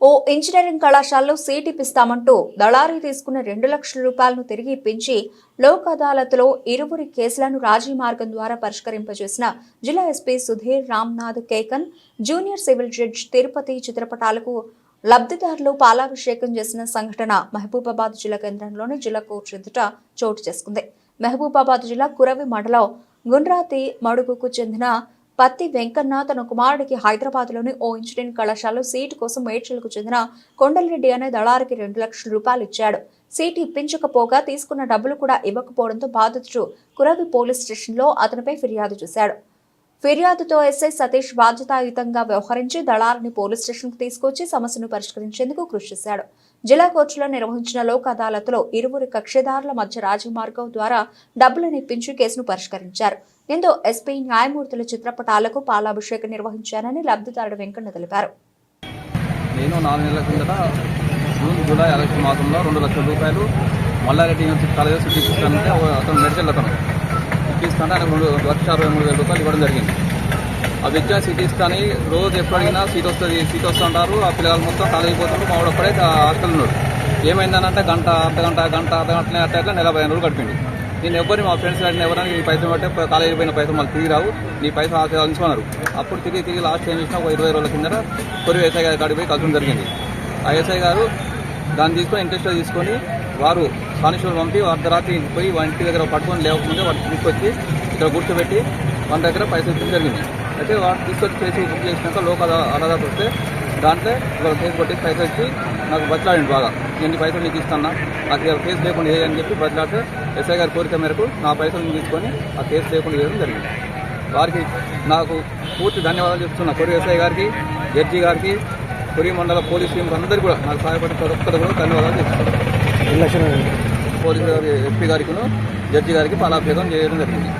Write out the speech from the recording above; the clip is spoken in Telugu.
ఓ ఇంజనీరింగ్ కళాశాలలో సీట్ ఇప్పిస్తామంటూ దళారీ తీసుకున్న రెండు లక్షల రూపాయలను తిరిగి ఇప్పించి లోక్ అదాలత్లో ఇరువురి కేసులను రాజీ మార్గం ద్వారా పరిష్కరింపజేసిన జిల్లా SP Sudheer Ramnath Kekan junior civil judge Tirupati చిత్రపటాలకు లబ్ధిదారులు పాలాభిషేకం చేసిన సంఘటన మహబూబాబాద్ జిల్లా కేంద్రంలోని జిల్లా కోర్టు ఎదుట చోటు చేసుకుంది. మహబూబాబాద్ జిల్లా కురవి మండలం గుండ్రాతి మడుగుకు చెందిన పత్తి వెంకన్న తన కుమారుడికి హైదరాబాద్లోని ఓ ఇంజనీరింగ్ కళాశాలలో సీటు కోసం మేడ్చల్కు చెందిన కొండలరెడ్డి అనే దళారికి రెండు లక్షల రూపాయలు ఇచ్చాడు. సీటు ఇప్పించకపోగా తీసుకున్న డబ్బులు కూడా ఇవ్వకపోవడంతో బాధితుడు కురవి పోలీస్ స్టేషన్లో అతనిపై ఫిర్యాదు చేశాడు. ఫిర్యాదుతో ఎస్ఐ సతీష్ బాధ్యతాయుతంగా వ్యవహరించి దళారిని పోలీస్ స్టేషన్కు తీసుకొచ్చి సమస్యను పరిష్కరించేందుకు కృషి చేశాడు. జిల్లా కోర్టులో నిర్వహించిన లోక్ అదాలత్లో ఇరువురు కక్షిదారుల మధ్య రాజమార్గం ద్వారా డబ్బులను ఇప్పించి కేసును పరిష్కరించారు. దీంతో ఎస్పీ న్యాయమూర్తుల చిత్రపటాలకు పాలాభిషేకం నిర్వహించారని లబ్ధిదారుడు వెంకన్న తెలిపారు. నేను నాలుగు నెలల కిందట జూన్ జూలై ఆగస్టు మాసంలో రెండు లక్షల రూపాయలు మల్లారెడ్డి యూనివర్సిటీ కాలేజ్ సిటీ అతను మెడికల్ అతను తీసుకుంటే ఇస్తానంటే ఆయన రెండు లక్ష అరవై మూడు వేల రూపాయలు ఇవ్వడం జరిగింది. ఆ విద్యా సీట్ ఇస్తాని రోజు ఎప్పుడు అడిగినా సీట్ వస్తుంది సీట్ వస్తుంటారు ఆ పిల్లలు మొత్తం కాలేజీ పోతుంటారు మా వాడు అప్పుడే హాస్టల్ ఉన్నాడు. ఏమైందనంటే గంట అర్ధ గంట గంట అర్ధ గంట అట్లా అట్లా నెల పదిహేను రోజులు గడిపింది. నేను ఎవరిని మా ఫ్రెండ్స్ అడిగిన ఎవరైనా నీ పైసలు పట్టే కాలేజీ పోయిన పైసలు మళ్ళీ తిరిగి రావు. నీ పైసలు అంచుకున్నారు అప్పుడు తిరిగి తిరిగి లాస్ట్ ఏం చేసినా ఒక ఇరవై రోజుల కింద కొరి ఎస్ఐ గారి కాడికి పోయి కలవడం జరిగింది. ఆ ఎస్ఐ గారు దాన్ని తీసుకొని ఇంట్రెస్ట్లో తీసుకొని వారు కానిస్టేబుల్ పంపి అర్ధరాత్రి ఇంటికి పోయి వాళ్ళ ఇంటి దగ్గర పట్టుకొని లేవకముందే వాడిని తీసుకొచ్చి ఇక్కడ కూర్చోబెట్టి మన దగ్గర పైసలు ఇచ్చడం జరిగింది. అయితే వాడు తీసుకొచ్చి చేసి బుక్ చేసినాక లోక అదాలత్ వస్తే దాంట్లో ఇవాళ కేసు కొట్టి పైసలు ఇచ్చి నాకు బతిలాడింది బాగా. ఎన్ని పైసలు నీకు ఇస్తాను నాకు కేసు లేకుండా ఏ అని చెప్పి బతిలాడితే ఎస్ఐ గారి కోరిక మేరకు నా పైసలు తీసుకొని ఆ కేసు లేకుండా చేయడం జరిగింది. వారికి నాకు పూర్తి ధన్యవాదాలు చెప్తున్నా. కొరి ఎస్ఐ గారికి జడ్జి గారికి కొరి మండల పోలీస్ టీం అందరికీ కూడా నాకు సహాయపడిన ప్రతి ఒక్కరు కూడా ధన్యవాదాలు చెప్తున్నాను పోలీసు గారి ఎస్పీ గారికి జడ్జి గారికి పాలాభిషేకం చేయడం జరిగింది.